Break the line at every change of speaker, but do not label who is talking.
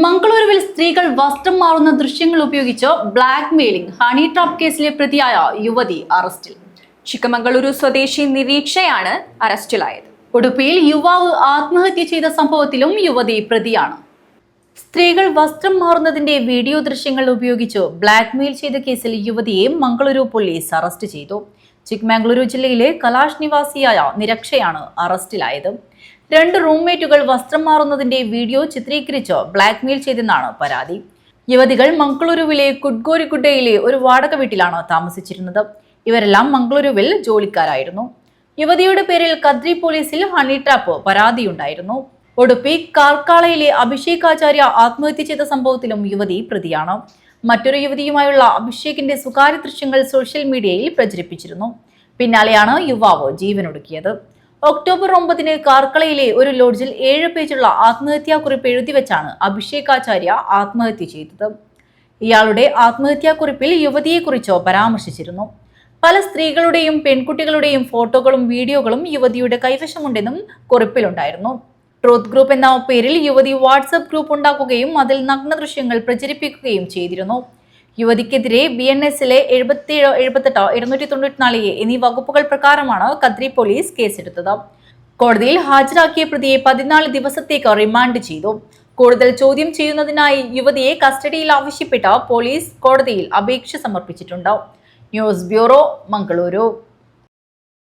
മംഗളൂരുവിൽ സ്ത്രീകൾ വസ്ത്രം മാറുന്ന ദൃശ്യങ്ങൾ ഉപയോഗിച്ച് ബ്ലാക്ക് മെയിലിംഗ് ഹണി ട്രാപ്പ് കേസിലെ പ്രതിയായ യുവതി അറസ്റ്റിൽ.
ചിക്കമംഗളൂരു സ്വദേശി നിരീക്ഷയാണ് അറസ്റ്റിലായത്.
ഉടുപ്പിയിൽ യുവാവ് ആത്മഹത്യ ചെയ്ത സംഭവത്തിലും യുവതി പ്രതിയാണ്. സ്ത്രീകൾ വസ്ത്രം മാറുന്നതിന്റെ വീഡിയോ ദൃശ്യങ്ങൾ ഉപയോഗിച്ച് ബ്ലാക്ക് മെയിൽ ചെയ്ത കേസിൽ യുവതിയെ മംഗളൂരു പോലീസ് അറസ്റ്റ് ചെയ്തു. ചിക്മംഗളൂരു ജില്ലയിലെ കലാഷ് നിവാസിയായ നിരക്ഷയാണ് അറസ്റ്റിലായത്. രണ്ട് റൂംമേറ്റുകൾ വസ്ത്രം മാറുന്നതിന്റെ വീഡിയോ ചിത്രീകരിച്ചോ ബ്ലാക്ക് മെയിൽ ചെയ്തെന്നാണ് പരാതി. യുവതികൾ മംഗളൂരുവിലെ കുഡ്ഗോരിക്കുട്ടയിലെ ഒരു വാടക വീട്ടിലാണ് താമസിച്ചിരുന്നത്. ഇവരെല്ലാം മംഗളൂരുവിൽ ജോലിക്കാരായിരുന്നു. യുവതിയുടെ പേരിൽ കദ്രി പോലീസിൽ ഹണി ട്രാപ്പ് പരാതിയുണ്ടായിരുന്നു. ഒടുപ്പി കാർക്കാളയിലെ അഭിഷേക് ആചാര്യ ആത്മഹത്യ ചെയ്ത സംഭവത്തിലും യുവതി പ്രതിയാണ്. മറ്റൊരു യുവതിയുമായുള്ള അഭിഷേകിന്റെ സ്വകാര്യ ദൃശ്യങ്ങൾ സോഷ്യൽ മീഡിയയിൽ പ്രചരിപ്പിച്ചിരുന്നു. പിന്നാലെയാണ് യുവാവ് ജീവനൊടുക്കിയത്. ഒക്ടോബർ ഒമ്പതിന് കാർക്കളയിലെ ഒരു ലോഡ്ജിൽ ഏഴ് പേജുള്ള ആത്മഹത്യാ കുറിപ്പ് എഴുതി വെച്ചാണ് അഭിഷേക് ആചാര്യ ആത്മഹത്യ ചെയ്തത്. ഇയാളുടെ ആത്മഹത്യാക്കുറിപ്പിൽ യുവതിയെക്കുറിച്ചോ പരാമർശിച്ചിരുന്നു. പല സ്ത്രീകളുടെയും പെൺകുട്ടികളുടെയും ഫോട്ടോകളും വീഡിയോകളും യുവതിയുടെ കൈവശമുണ്ടെന്നും കുറിപ്പിലുണ്ടായിരുന്നു. ട്രൂത്ത് ഗ്രൂപ്പ് എന്ന പേരിൽ യുവതി വാട്സപ്പ് ഗ്രൂപ്പ് ഉണ്ടാക്കുകയും അതിൽ നഗ്ന ദൃശ്യങ്ങൾ പ്രചരിപ്പിക്കുകയും ചെയ്തിരുന്നു. യുവതിക്കെതിരെ ബി എൻ എസിലെ എഴുപത്തിയേഴോ എഴുപത്തെട്ടോ ഇരുന്നൂറ്റി തൊണ്ണൂറ്റിനാല് എ എന്നീ വകുപ്പുകൾ പ്രകാരമാണ് കദ്രി പോലീസ് കേസെടുത്തത്. കോടതിയിൽ ഹാജരാക്കിയ പ്രതിയെ പതിനാല് ദിവസത്തേക്ക് റിമാൻഡ് ചെയ്തു. കൂടുതൽ ചോദ്യം ചെയ്യുന്നതിനായി യുവതിയെ കസ്റ്റഡിയിൽ ആവശ്യപ്പെട്ട പോലീസ് കോടതിയിൽ അപേക്ഷ സമർപ്പിച്ചിട്ടുണ്ട്. News bureau Mangaluru.